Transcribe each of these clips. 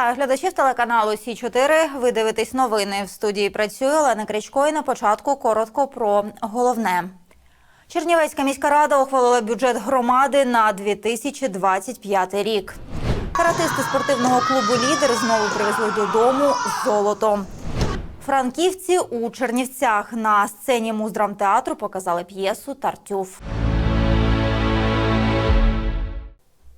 Вітаю глядачів телеканалу Сі 4 Ви дивитесь новини. В студії працює Олена Крічко. І на початку коротко про головне. Чернівецька міська рада ухвалила бюджет громади на 2025 рік. Каратисти спортивного клубу Лідер знову привезли додому золото. Франківці у Чернівцях на сцені муздрамтеатру показали п'єсу Тартюф.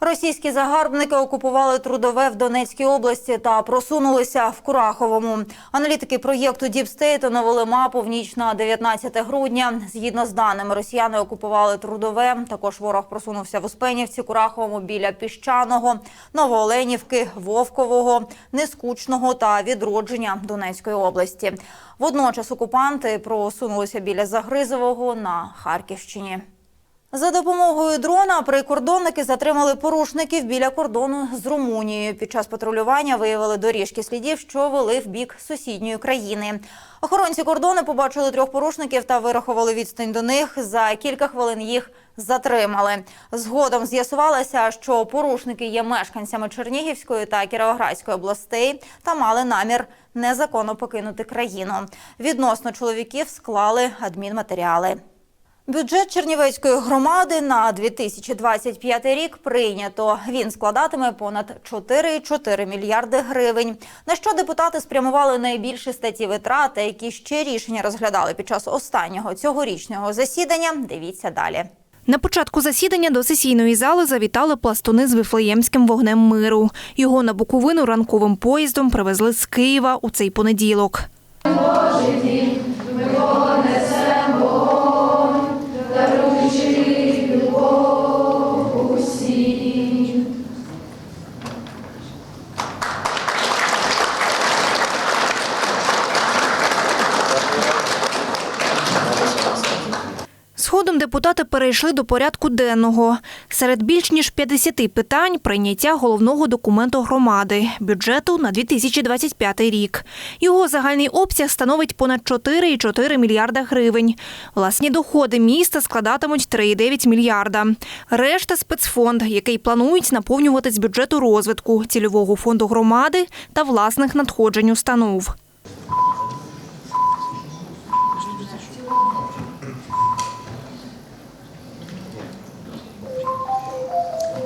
Російські загарбники окупували трудове в Донецькій області та просунулися в Кураховому. Аналітики проєкту Діпстейт оновили мапу в ніч на 19 грудня. Згідно з даними, росіяни окупували трудове. Також ворог просунувся в Успенівці, Кураховому біля Піщаного, Новооленівки, Вовкового, Нескучного та відродження Донецької області. Водночас окупанти просунулися біля Загризового на Харківщині. За допомогою дрона прикордонники затримали порушників біля кордону з Румунією. Під час патрулювання виявили доріжки слідів, що вели в бік сусідньої країни. Охоронці кордону побачили трьох порушників та вирахували відстань до них. За кілька хвилин їх затримали. Згодом з'ясувалося, що порушники є мешканцями Чернігівської та Кіровоградської областей та мали намір незаконно покинути країну. Відносно чоловіків склали адмінматеріали. Бюджет Чернівецької громади на 2025 рік прийнято. Він складатиме понад 4,4 мільярди гривень. На що депутати спрямували найбільші статті витрат, які ще рішення розглядали під час останнього цьогорічного засідання. Дивіться далі. На початку засідання до сесійної зали завітали пластуни з Вифлеємським вогнем миру. Його на Буковину ранковим поїздом привезли з Києва у цей понеділок. Згодом депутати перейшли до порядку денного. Серед більш ніж 50 питань прийняття головного документу громади бюджету на 2025 рік. Його загальний обсяг становить понад 4,4 мільярда гривень. Власні доходи міста складатимуть 3,9 мільярда. Решта спецфонд, який планують наповнювати з бюджету розвитку, цільового фонду громади та власних надходжень установ.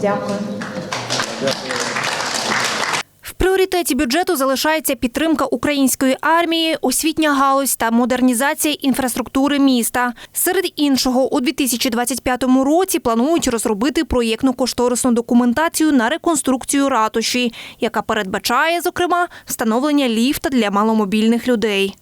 Дякую. В пріоритеті бюджету залишається підтримка української армії, освітня галузь та модернізація інфраструктури міста. Серед іншого, у 2025 році планують розробити проєктну кошторисну документацію на реконструкцію ратуші, яка передбачає, зокрема, встановлення ліфта для маломобільних людей.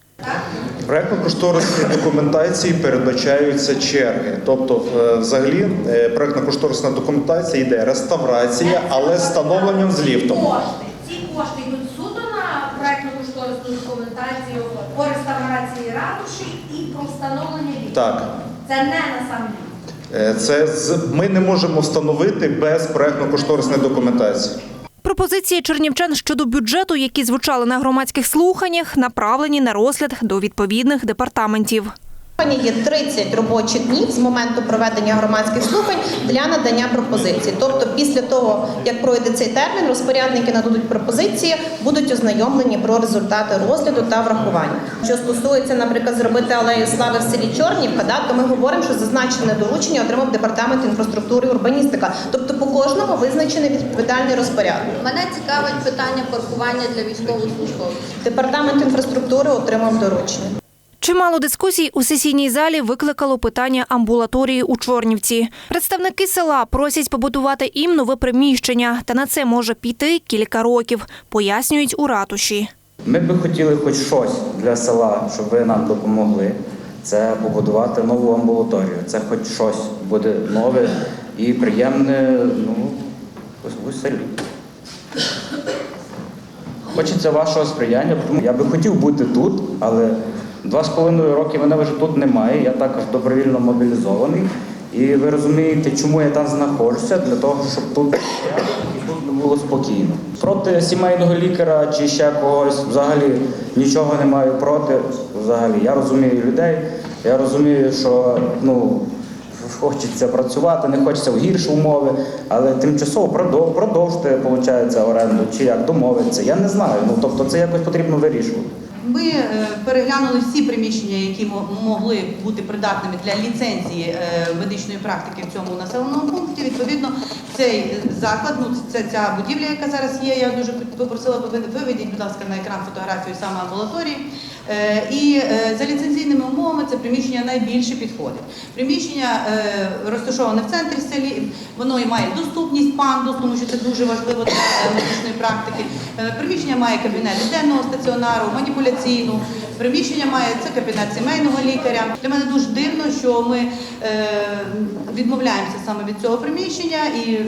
Проектно-кошторисній документації передбачаються черги. Тобто, е, взагалі, е, проектно-кошторисна документація йде реставрація, але з встановленням з ліфтом. Кошти. Ці кошти йдуть суто на проектну кошторисну документацію по реставрації ратуші і про встановлення ліфту. Так, Це не на сам ліфт. е, це з- ми не можемо встановити без проектно-кошторисної документації. Пропозиції чернівчан щодо бюджету, які звучали на громадських слуханнях, направлені на розгляд до відповідних департаментів. Сьогодні є 30 робочих днів з моменту проведення громадських слухань для надання пропозицій. Тобто, після того, як пройде цей термін, розпорядники нададуть пропозиції, будуть ознайомлені про результати розгляду та врахування. Що стосується, наприклад, зробити алею слави в селі Чорнівка, да, то ми говоримо, що зазначене доручення отримав департамент інфраструктури і урбаністика. Тобто, по кожному визначений відповідальний розпорядник. Мене цікавить питання паркування для військовослужбовців. Департамент інфраструктури отримав доручення. Чимало дискусій у сесійній залі викликало питання амбулаторії у Чорнівці. Представники села просять побудувати їм нове приміщення, та на це може піти кілька років, пояснюють у ратуші. Ми би хотіли хоч щось для села, щоб ви нам допомогли. Це побудувати нову амбулаторію. Це хоч щось буде нове і приємне ну, у селі. Хочеться вашого сприяння, тому я би хотів бути тут, але два з половиною роки мене вже тут немає. Я також добровільно мобілізований. І ви розумієте, чому я там знаходжуся, для того, щоб тут і тут не було спокійно. Проти сімейного лікаря чи ще когось взагалі нічого не маю проти. Взагалі, я розумію людей, я розумію, що ну, хочеться працювати, не хочеться в гірші умови, але тимчасово продов- продовжити, виходить, оренду, чи як домовитися. Я не знаю. Ну тобто це якось потрібно вирішувати. Ми е, переглянули всі приміщення, які мо- могли бути придатними для ліцензії е, медичної практики в цьому населеному пункті. Відповідно, цей заклад, ну це ця будівля, яка зараз є. Я дуже попросила ви- виведіть, будь ласка, на екран фотографію саме амбулаторії. Е, І е, за ліцензійними умовами це приміщення найбільше підходить. Приміщення е, розташоване в центрі селі, воно і має доступність пандус, тому що це дуже важливо для медичної практики. Приміщення має кабінет денного стаціонару, маніпуляційну. Приміщення має це кабінет сімейного лікаря. Для мене дуже дивно, що ми відмовляємося саме від цього приміщення, і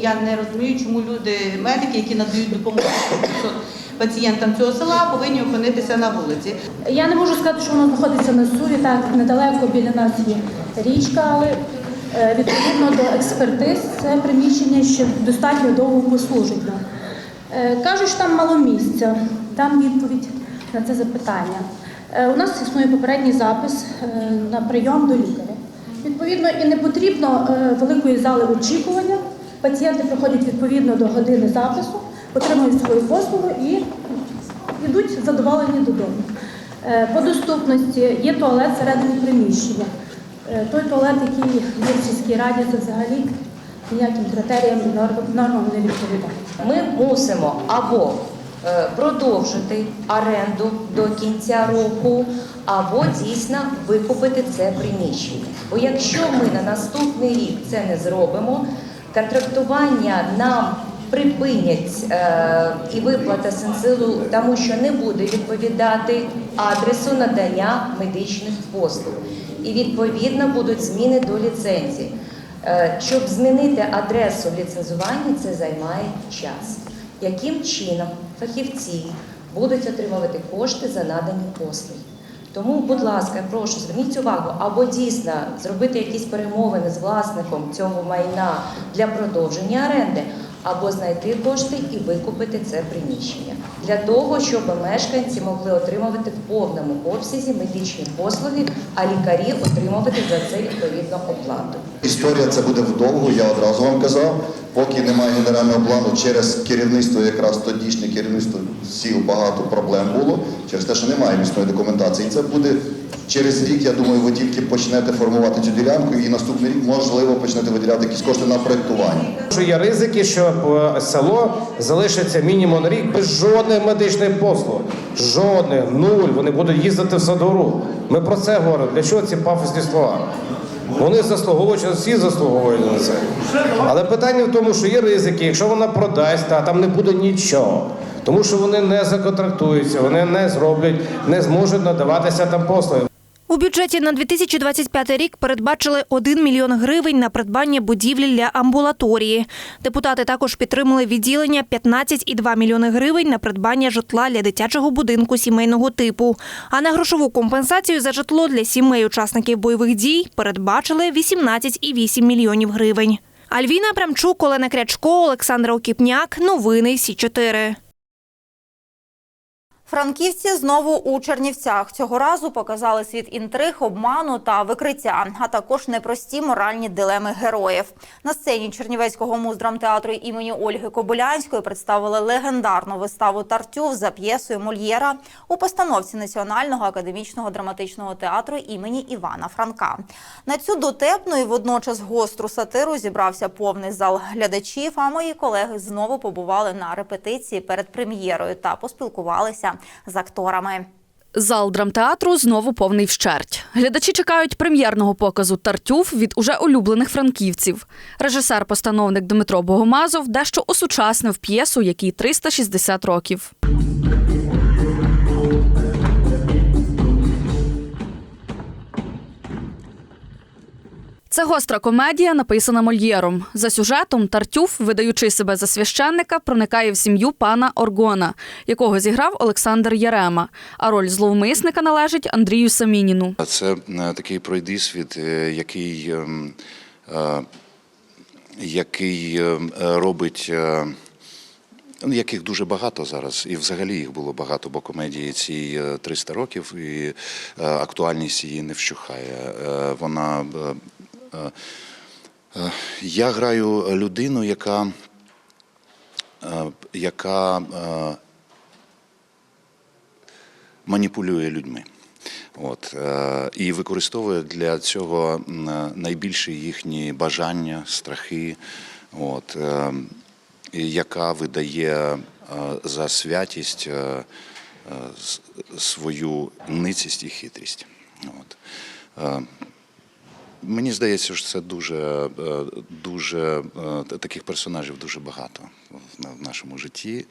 я не розумію, чому люди, медики, які надають допомогу 500 пацієнтам цього села, повинні опинитися на вулиці. Я не можу сказати, що воно знаходиться на Суві, так недалеко біля нас є річка, але е, відповідно до експертиз це приміщення ще достатньо довго послужить. Е, Кажуть, що там мало місця. Дам відповідь на це запитання. Е, У нас існує попередній запис на прийом до лікаря. Відповідно, і не потрібно великої зали очікування. Пацієнти приходять відповідно до години запису, отримують свою послугу і йдуть задоволені додому. Е, По доступності є туалет всередині приміщення. Е, Той туалет, який в сільській раді, це взагалі ніяким критеріям нормам не відповідає. Ми мусимо або е, продовжити оренду до кінця року, або дійсно викупити це приміщення. Бо якщо ми на наступний рік це не зробимо, контрактування нам припинять е, і виплата сенсилу, тому що не буде відповідати адресу надання медичних послуг. І відповідно будуть зміни до ліцензії. Е, Щоб змінити адресу в ліцензуванні, це займає час. Яким чином фахівці будуть отримувати кошти за надані послуги? Тому, будь ласка, прошу, зверніть увагу, або дійсно зробити якісь перемовини з власником цього майна для продовження оренди, або знайти кошти і викупити це приміщення для того, щоб мешканці могли отримувати в повному обсязі медичні послуги, а лікарі отримувати за це відповідну оплату. Історія це буде вдовго, я одразу вам казав. Поки немає генерального плану через керівництво, якраз тодішнє керівництво сіл багато проблем було, через те, що немає місної документації. Це буде через рік, я думаю, ви тільки почнете формувати цю ділянку, і наступний рік, можливо, почнете виділяти якісь кошти на проєктування. Що є ризики, що е, село залишиться мінімум рік без жодних медичних послуг. Жодних, нуль. Вони будуть їздити в садору. Ми про це говоримо. Для чого ці пафосні слова? Вони заслуговують, всі заслуговують на це. Але питання в тому, що є ризики, якщо вона продасть, а там не буде нічого. Тому що вони не законтрактуються, вони не зроблять, не зможуть надаватися там послуги. У бюджеті на 2025 рік передбачили 1 мільйон гривень на придбання будівлі для амбулаторії. Депутати також підтримали відділення 15,2 мільйони гривень на придбання житла для дитячого будинку сімейного типу. А на грошову компенсацію за житло для сімей учасників бойових дій передбачили 18,8 мільйонів гривень. Альвіна Брамчук, Олена Крячко, Олександра Окіпняк. Новини Сі 4 Франківці знову у Чернівцях. Цього разу показали світ інтриг, обману та викриття, а також непрості моральні дилеми героїв. На сцені Чернівецького муздрамтеатру імені Ольги Кобилянської представили легендарну виставу Тартюф за п'єсою Мольєра у постановці Національного академічного драматичного театру імені Івана Франка. На цю дотепну і водночас гостру сатиру зібрався повний зал глядачів. А мої колеги знову побували на репетиції перед прем'єрою та поспілкувалися з акторами. Зал драмтеатру знову повний вщерть. Глядачі чекають прем'єрного показу Тартюф від уже улюблених франківців. Режисер-постановник Дмитро Богомазов дещо осучаснив п'єсу, якій 360 років. Це гостра комедія, написана Мольєром. За сюжетом Тартюф, видаючи себе за священника, проникає в сім'ю пана Оргона, якого зіграв Олександр Ярема. А роль зловмисника належить Андрію Самініну. Це е, такий пройдисвіт, е, який, ем, е, який ем, робить. ну, Яких дуже багато зараз, і взагалі їх було багато, бо комедії ці е, 300 років, і актуальність її не вщухає. Вона я граю людину, яка, е, яка е, маніпулює людьми. От, е, і використовує для цього е, найбільші їхні бажання, страхи, от, е, яка видає е, за святість е, е, свою ницість і хитрість. От. Мені здається, що це дуже, е, дуже е, таких персонажів дуже багато в нашому житті.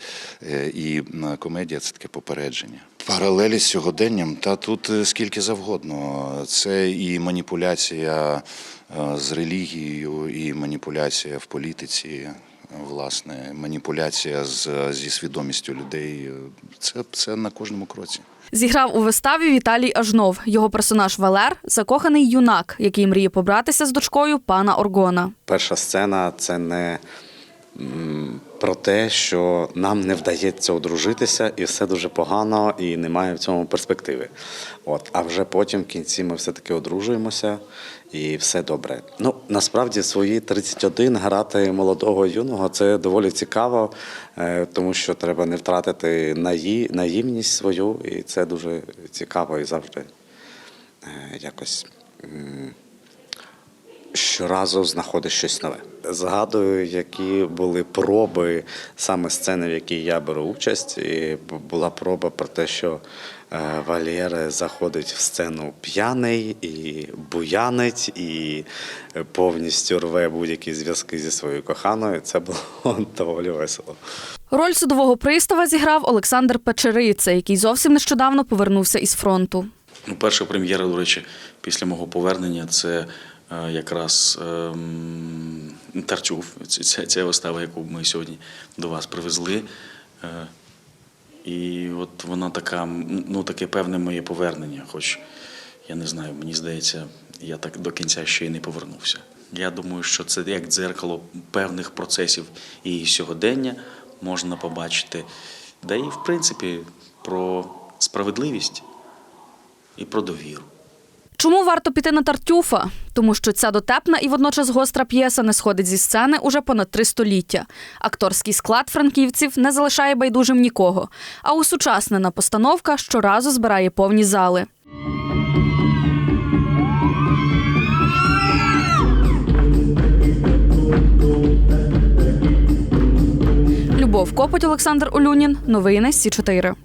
Е, І комедія це таке попередження. Паралелі з сьогоденням, та тут скільки завгодно. Це і маніпуляція з релігією, і маніпуляція в політиці. Власне, маніпуляція з, зі свідомістю людей це, це на кожному кроці. Зіграв у виставі Віталій Ажнов. Його персонаж Валер закоханий юнак, який мріє побратися з дочкою пана Оргона. Перша сцена це не про те, що нам не вдається одружитися, і все дуже погано, і немає в цьому перспективи. От, а вже потім в кінці ми все-таки одружуємося і все добре. Ну, насправді, свої 31 грати молодого юного це доволі цікаво, е, тому що треба не втратити наї, наївність свою, і це дуже цікаво і завжди е, якось. щоразу знаходиш щось нове. Згадую, які були проби саме сцени, в якій я беру участь. І була проба про те, що е, заходить в сцену п'яний і буянить, і е, повністю рве будь-які зв'язки зі своєю коханою. Це було доволі весело. Роль судового пристава зіграв Олександр Печериця, який зовсім нещодавно повернувся із фронту. Ну, перша прем'єра, до речі, після мого повернення це е, якраз ем. Це, це, це вистава, яку ми сьогодні до вас привезли. І от вона така, ну, таке певне моє повернення. Хоч я не знаю, мені здається, я так до кінця ще й не повернувся. Я думаю, що це як дзеркало певних процесів і сьогодення можна побачити. Да і, в принципі, про справедливість і про довіру. Чому варто піти на Тартюфа? Тому що ця дотепна і водночас гостра п'єса не сходить зі сцени уже понад три століття. Акторський склад франківців не залишає байдужим нікого. А усучаснена постановка щоразу збирає повні зали. Любов Копоть, Олександр Олюнін. Новини Сі 4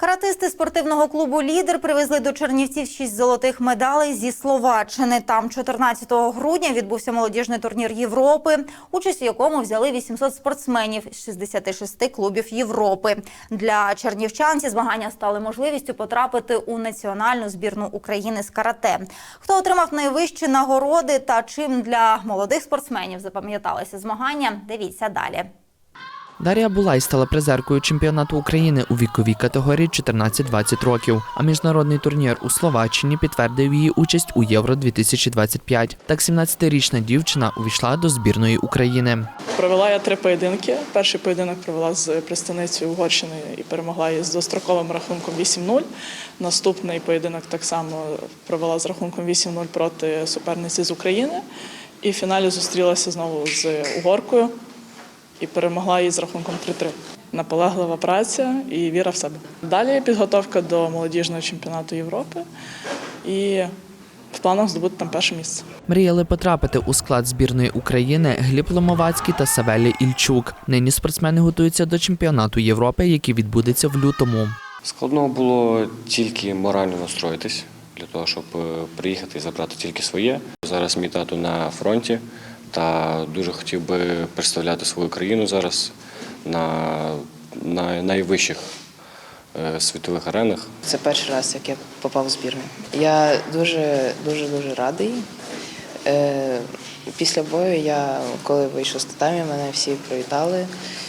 Каратисти спортивного клубу Лідер привезли до Чернівців шість золотих медалей зі Словаччини. Там 14 грудня відбувся молодіжний турнір Європи, участь у якому взяли 800 спортсменів з 66 клубів Європи. Для чернівчан ці змагання стали можливістю потрапити у національну збірну України з карате. Хто отримав найвищі нагороди та чим для молодих спортсменів запам'яталися змагання? Дивіться далі. Дар'я Булай стала призеркою чемпіонату України у віковій категорії 14-20 років. А міжнародний турнір у Словаччині підтвердив її участь у Євро 2025. Так 17-річна дівчина увійшла до збірної України. Провела я три поєдинки. Перший поєдинок провела з представницею Угорщини і перемогла її з достроковим рахунком 8-0. Наступний поєдинок так само провела з рахунком 8-0 проти суперниці з України. І в фіналі зустрілася знову з угоркою і перемогла її з рахунком 3-3. Наполеглива праця і віра в себе. Далі підготовка до молодіжного чемпіонату Європи і в планах здобути там перше місце. Мріяли потрапити у склад збірної України Гліб Ломовацький та Савелій Ільчук. Нині спортсмени готуються до чемпіонату Європи, який відбудеться в лютому. Складно було тільки морально настроїтись для того, щоб е, приїхати і забрати тільки своє. Зараз мій тато на фронті та дуже хотів би представляти свою країну зараз на, на найвищих е, світових аренах. Це перший раз, як я попав в збірну. Я дуже дуже дуже радий. Після бою я, коли вийшов з татамі, мене всі привітали,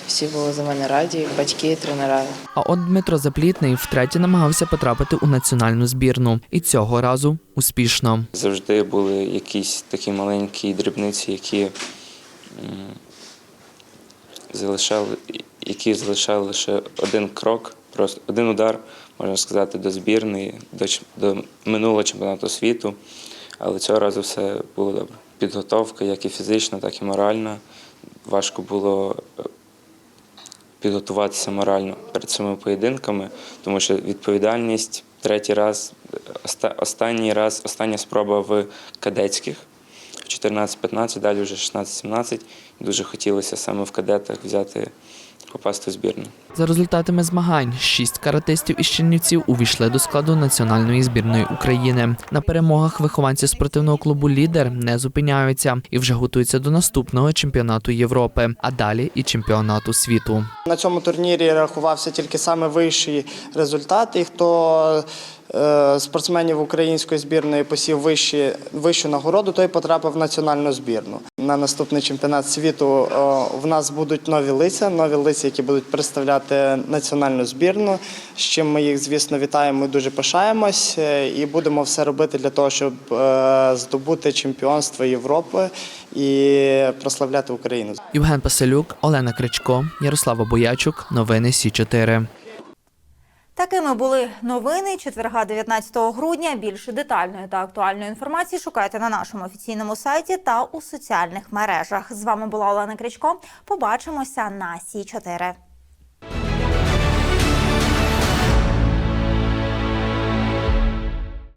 всі були за мене раді, батьки, тренера. А от Дмитро Заплітний втретє намагався потрапити у національну збірну, і цього разу успішно. Завжди були якісь такі маленькі дрібниці, які залишали, які залишали лише один крок, просто один удар, можна сказати, до збірної, до, ч- до минулого чемпіонату світу. Але цього разу все було добре. Підготовка, як і фізична, так і моральна. Важко було е, підготуватися морально перед цими поєдинками, тому що відповідальність третій раз, останній раз, остання спроба в кадетських. в 14-15, далі вже 16-17. Дуже хотілося саме в кадетах взяти, попасти в збірну. За результатами змагань, шість каратистів із Чернівців увійшли до складу національної збірної України. На перемогах вихованці спортивного клубу Лідер не зупиняються і вже готуються до наступного чемпіонату Європи, а далі і чемпіонату світу. На цьому турнірі рахувався тільки саме вищий результат. І хто спортсменів української збірної посів вищі, вищу нагороду, той потрапив в національну збірну. На наступний чемпіонат світу е, в нас будуть нові лиця, нові лиця, які будуть представляти національну збірну. З чим ми їх, звісно, вітаємо і дуже пишаємось. е, І будемо все робити для того, щоб е, здобути чемпіонство Європи і прославляти Україну. Євген Паселюк, Олена Кричко, Ярослава Боячук. Новини Сі 4 Такими були новини четверга 19 грудня. Більше детальної та актуальної інформації шукайте на нашому офіційному сайті та у соціальних мережах. З вами була Олена Крічко. Побачимося на Сі 4